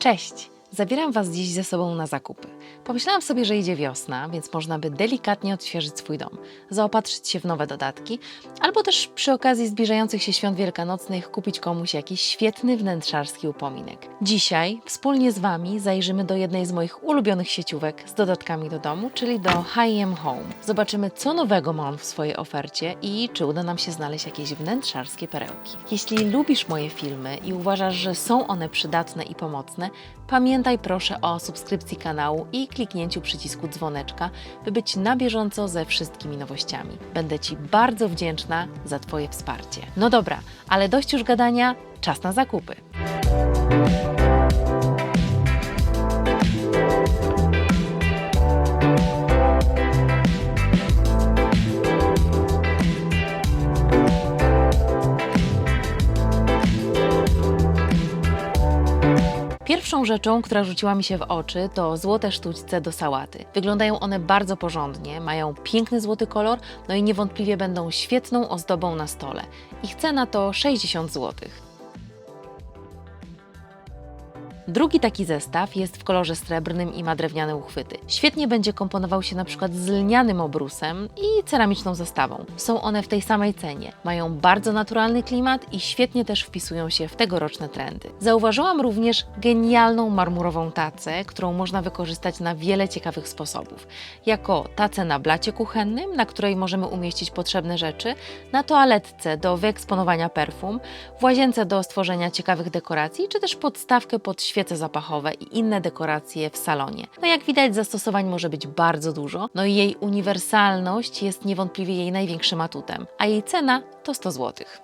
Cześć! Zabieram Was dziś ze sobą na zakupy. Pomyślałam sobie, że idzie wiosna, więc można by delikatnie odświeżyć swój dom, zaopatrzyć się w nowe dodatki, albo też przy okazji zbliżających się świąt wielkanocnych kupić komuś jakiś świetny wnętrzarski upominek. Dzisiaj wspólnie z Wami zajrzymy do jednej z moich ulubionych sieciówek z dodatkami do domu, czyli do H&M Home. Zobaczymy, co nowego ma on w swojej ofercie i czy uda nam się znaleźć jakieś wnętrzarskie perełki. Jeśli lubisz moje filmy i uważasz, że są one przydatne i pomocne, pamiętaj proszę o subskrypcji kanału i kliknięciu przycisku dzwoneczka, by być na bieżąco ze wszystkimi nowościami. Będę Ci bardzo wdzięczna za Twoje wsparcie. No dobra, ale dość już gadania, czas na zakupy. Pierwszą rzeczą, która rzuciła mi się w oczy, to złote sztućce do sałaty. Wyglądają one bardzo porządnie, mają piękny złoty kolor, no i niewątpliwie będą świetną ozdobą na stole. Ich cena to 60 złotych. Drugi taki zestaw jest w kolorze srebrnym i ma drewniane uchwyty. Świetnie będzie komponował się na przykład z lnianym obrusem i ceramiczną zestawą. Są one w tej samej cenie. Mają bardzo naturalny klimat i świetnie też wpisują się w tegoroczne trendy. Zauważyłam również genialną marmurową tacę, którą można wykorzystać na wiele ciekawych sposobów. Jako tacę na blacie kuchennym, na której możemy umieścić potrzebne rzeczy, na toaletce do wyeksponowania perfum, w łazience do stworzenia ciekawych dekoracji, czy też podstawkę pod świece zapachowe i inne dekoracje w salonie. No jak widać zastosowań może być bardzo dużo, no i jej uniwersalność jest niewątpliwie jej największym atutem, a jej cena to 100 złotych.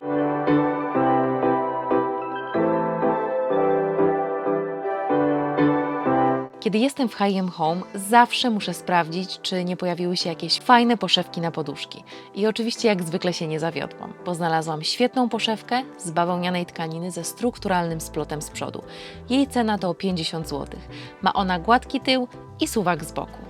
Kiedy jestem w H&M Home, zawsze muszę sprawdzić, czy nie pojawiły się jakieś fajne poszewki na poduszki. I oczywiście jak zwykle się nie zawiodłam, bo znalazłam świetną poszewkę z bawełnianej tkaniny ze strukturalnym splotem z przodu. Jej cena to 50 zł. Ma ona gładki tył i suwak z boku.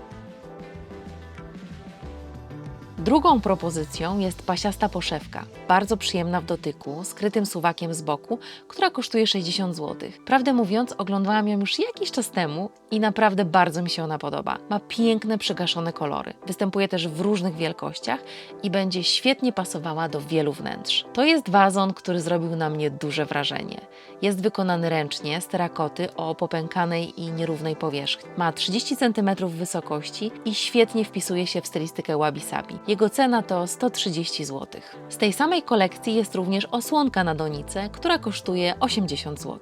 Drugą propozycją jest pasiasta poszewka, bardzo przyjemna w dotyku, skrytym suwakiem z boku, która kosztuje 60 zł. Prawdę mówiąc, oglądałam ją już jakiś czas temu i naprawdę bardzo mi się ona podoba. Ma piękne, przygaszone kolory. Występuje też w różnych wielkościach i będzie świetnie pasowała do wielu wnętrz. To jest wazon, który zrobił na mnie duże wrażenie. Jest wykonany ręcznie z terakoty o popękanej i nierównej powierzchni. Ma 30 cm wysokości i świetnie wpisuje się w stylistykę wabi-sabi. Jego cena to 130 zł. Z tej samej kolekcji jest również osłonka na donicę, która kosztuje 80 zł.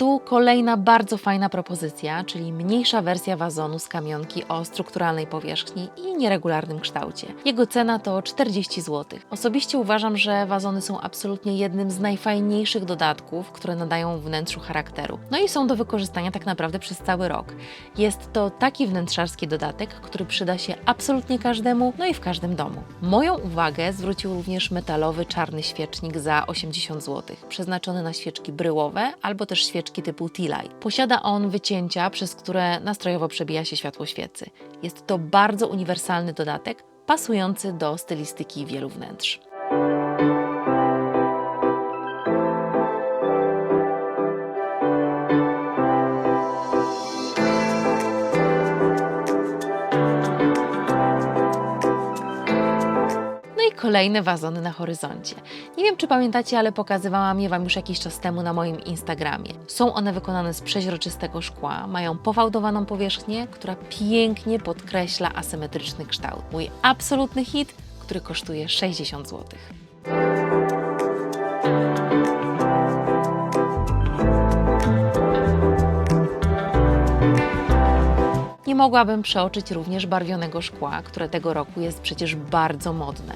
Tu kolejna bardzo fajna propozycja, czyli mniejsza wersja wazonu z kamionki o strukturalnej powierzchni i nieregularnym kształcie. Jego cena to 40 zł. Osobiście uważam, że wazony są absolutnie jednym z najfajniejszych dodatków, które nadają wnętrzu charakteru. No i są do wykorzystania tak naprawdę przez cały rok. Jest to taki wnętrzarski dodatek, który przyda się absolutnie każdemu, no i w każdym domu. Moją uwagę zwrócił również metalowy czarny świecznik za 80 zł, przeznaczony na świeczki bryłowe albo też świeczki typu tea light. Posiada on wycięcia, przez które nastrojowo przebija się światło świecy. Jest to bardzo uniwersalny dodatek, pasujący do stylistyki wielu wnętrz. Kolejne wazony na horyzoncie. Nie wiem, czy pamiętacie, ale pokazywałam je Wam już jakiś czas temu na moim Instagramie. Są one wykonane z przeźroczystego szkła, mają pofałdowaną powierzchnię, która pięknie podkreśla asymetryczny kształt. Mój absolutny hit, który kosztuje 60 zł. Nie mogłabym przeoczyć również barwionego szkła, które tego roku jest przecież bardzo modne.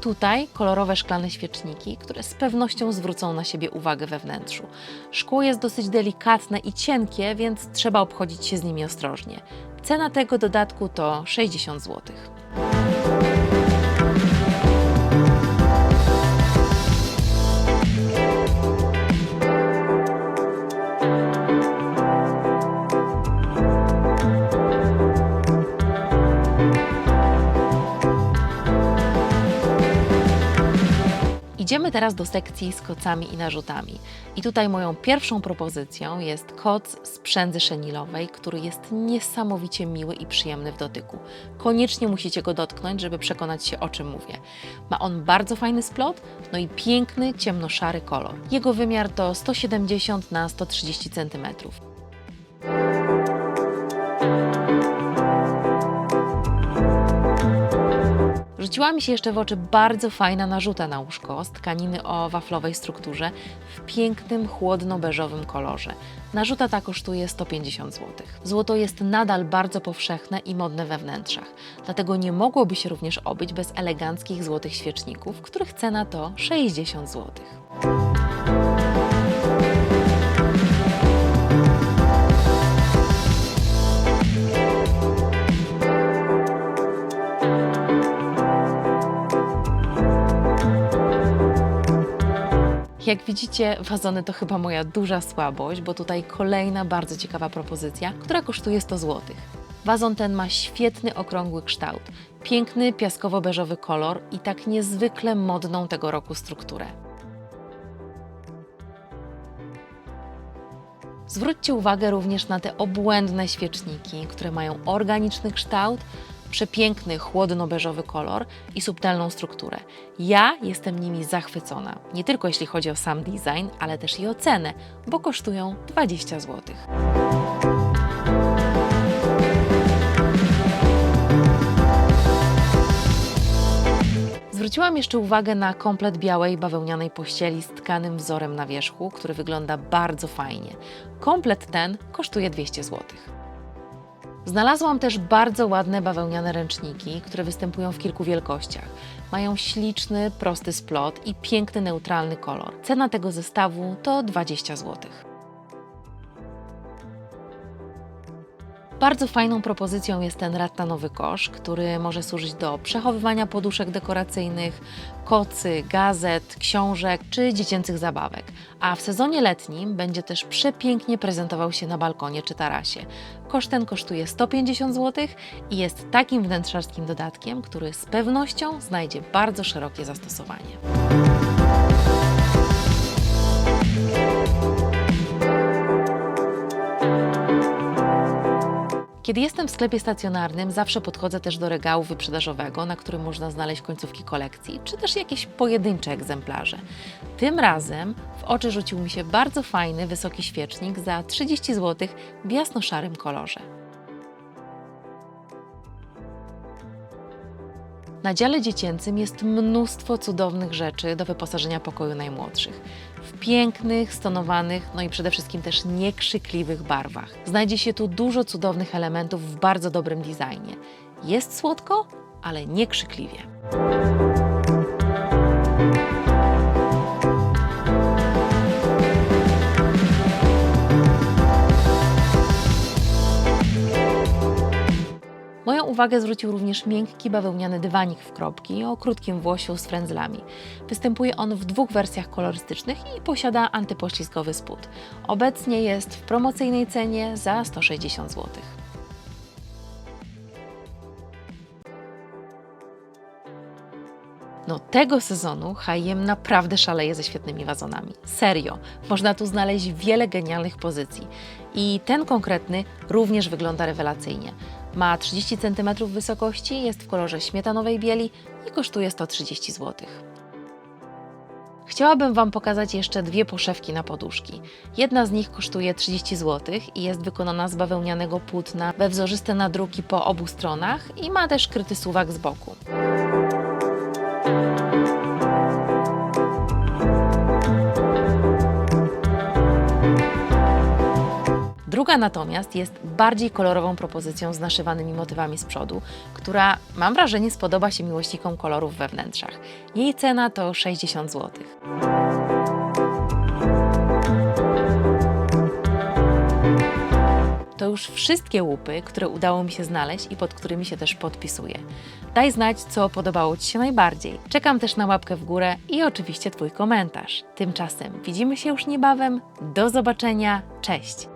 Tutaj kolorowe szklane świeczniki, które z pewnością zwrócą na siebie uwagę we wnętrzu. Szkło jest dosyć delikatne i cienkie, więc trzeba obchodzić się z nimi ostrożnie. Cena tego dodatku to 60 zł. Idziemy teraz do sekcji z kocami i narzutami. I tutaj moją pierwszą propozycją jest koc z przędzy szenilowej, który jest niesamowicie miły i przyjemny w dotyku. Koniecznie musicie go dotknąć, żeby przekonać się o czym mówię. Ma on bardzo fajny splot, no i piękny, ciemnoszary kolor. Jego wymiar to 170 na 130 cm. Rzuciła mi się jeszcze w oczy bardzo fajna narzuta na łóżko z tkaniny o waflowej strukturze w pięknym, chłodno-beżowym kolorze. Narzuta ta kosztuje 150 zł. Złoto jest nadal bardzo powszechne i modne we wnętrzach, dlatego nie mogłoby się również obyć bez eleganckich złotych świeczników, których cena to 60 zł. Jak widzicie, wazony to chyba moja duża słabość, bo tutaj kolejna bardzo ciekawa propozycja, która kosztuje 100 zł. Wazon ten ma świetny okrągły kształt, piękny piaskowo-beżowy kolor i tak niezwykle modną tego roku strukturę. Zwróćcie uwagę również na te obłędne świeczniki, które mają organiczny kształt, przepiękny, chłodno-beżowy kolor i subtelną strukturę. Ja jestem nimi zachwycona, nie tylko jeśli chodzi o sam design, ale też i o cenę, bo kosztują 20 zł. Zwróciłam jeszcze uwagę na komplet białej bawełnianej pościeli z tkanym wzorem na wierzchu, który wygląda bardzo fajnie. Komplet ten kosztuje 200 zł. Znalazłam też bardzo ładne bawełniane ręczniki, które występują w kilku wielkościach. Mają śliczny, prosty splot i piękny, neutralny kolor. Cena tego zestawu to 20 zł. Bardzo fajną propozycją jest ten ratanowy kosz, który może służyć do przechowywania poduszek dekoracyjnych, kocy, gazet, książek czy dziecięcych zabawek. A w sezonie letnim będzie też przepięknie prezentował się na balkonie czy tarasie. Kosz ten kosztuje 150 zł i jest takim wnętrzarskim dodatkiem, który z pewnością znajdzie bardzo szerokie zastosowanie. Kiedy jestem w sklepie stacjonarnym, zawsze podchodzę też do regału wyprzedażowego, na którym można znaleźć końcówki kolekcji, czy też jakieś pojedyncze egzemplarze. Tym razem w oczy rzucił mi się bardzo fajny, wysoki świecznik za 30 zł w jasno-szarym kolorze. Na dziale dziecięcym jest mnóstwo cudownych rzeczy do wyposażenia pokoju najmłodszych. W pięknych, stonowanych, no i przede wszystkim też niekrzykliwych barwach. Znajdzie się tu dużo cudownych elementów w bardzo dobrym designie. Jest słodko, ale niekrzykliwie. Uwagę zwrócił również miękki bawełniany dywanik w kropki o krótkim włosiu z frędzlami. Występuje on w dwóch wersjach kolorystycznych i posiada antypoślizgowy spód. Obecnie jest w promocyjnej cenie za 160 zł. No tego sezonu H&M naprawdę szaleje ze świetnymi wazonami. Serio, można tu znaleźć wiele genialnych pozycji. I ten konkretny również wygląda rewelacyjnie. Ma 30 cm wysokości, jest w kolorze śmietanowej bieli i kosztuje 130 zł. Chciałabym Wam pokazać jeszcze dwie poszewki na poduszki. Jedna z nich kosztuje 30 zł i jest wykonana z bawełnianego płótna we wzorzyste nadruki po obu stronach i ma też kryty suwak z boku. Druga natomiast jest bardziej kolorową propozycją z naszywanymi motywami z przodu, która mam wrażenie spodoba się miłośnikom kolorów we wnętrzach. Jej cena to 60 zł. To już wszystkie łupy, które udało mi się znaleźć i pod którymi się też podpisuję. Daj znać, co podobało Ci się najbardziej. Czekam też na łapkę w górę i oczywiście Twój komentarz. Tymczasem widzimy się już niebawem. Do zobaczenia. Cześć!